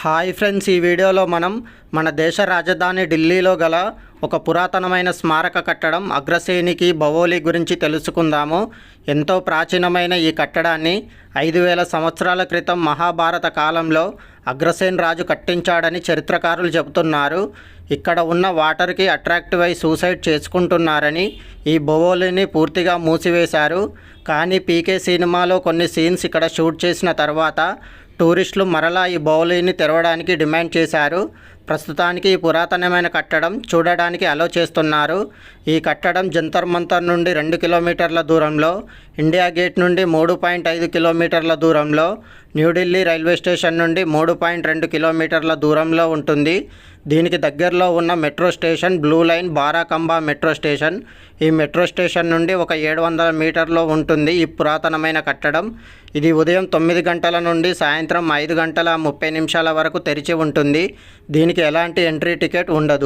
Hi friends ఈ వీడియోలో మనం మన దేశ రాజధాని ఢిల్లీలో గల ఒక పురాతనమైన స్మారక కట్టడం అగ్రశ్రేణికి బవోలి గురించి తెలుసుకుందాము. ఎంతో ప్రాచీనమైన ఈ కట్టడాన్ని ఐదు వేల సంవత్సరాల క్రితం మహాభారత కాలంలో అగ్రసేన్ రాజు కట్టించాడని చరిత్రకారులు చెబుతున్నారు. ఇక్కడ ఉన్న వాటర్కి అట్రాక్టివ్ అయి సూసైడ్ చేసుకుంటున్నారని ఈ బొవోలిని పూర్తిగా మూసివేశారు. కానీ పీకే సినిమాలో కొన్ని సీన్స్ ఇక్కడ షూట్ చేసిన తర్వాత టూరిస్టులు మరలా ఈ బౌలీని తెరవడానికి డిమాండ్ చేశారు. ప్రస్తుతానికి ఈ పురాతనమైన కట్టడం చూడడానికి అలో చేస్తున్నారు. ఈ కట్టడం జంతర్ మంతర్ నుండి రెండు కిలోమీటర్ల దూరంలో ఇండియా గేట్ నుండి మూడు పాయింట్ ఐదు కిలోమీటర్ల దూరంలో న్యూఢిల్లీ రైల్వే స్టేషన్ నుండి మూడు పాయింట్ రెండు కిలోమీటర్ల దూరంలో ఉంటుంది. దీనికి దగ్గరలో ఉన్న metro station blue line Barakhamba metro station. ఈ మెట్రో స్టేషన్ నుండి ఒక ఏడు వందల మీటర్లో ఉంటుంది ఈ పురాతనమైన కట్టడం. ఇది ఉదయం తొమ్మిది గంటల నుండి సాయంత్రం ఐదు గంటల ముప్పై నిమిషాల వరకు తెరిచి ఉంటుంది. దీనికి దీనికి ఎలాంటి ఎంట్రీ టికెట్ ఉండదు.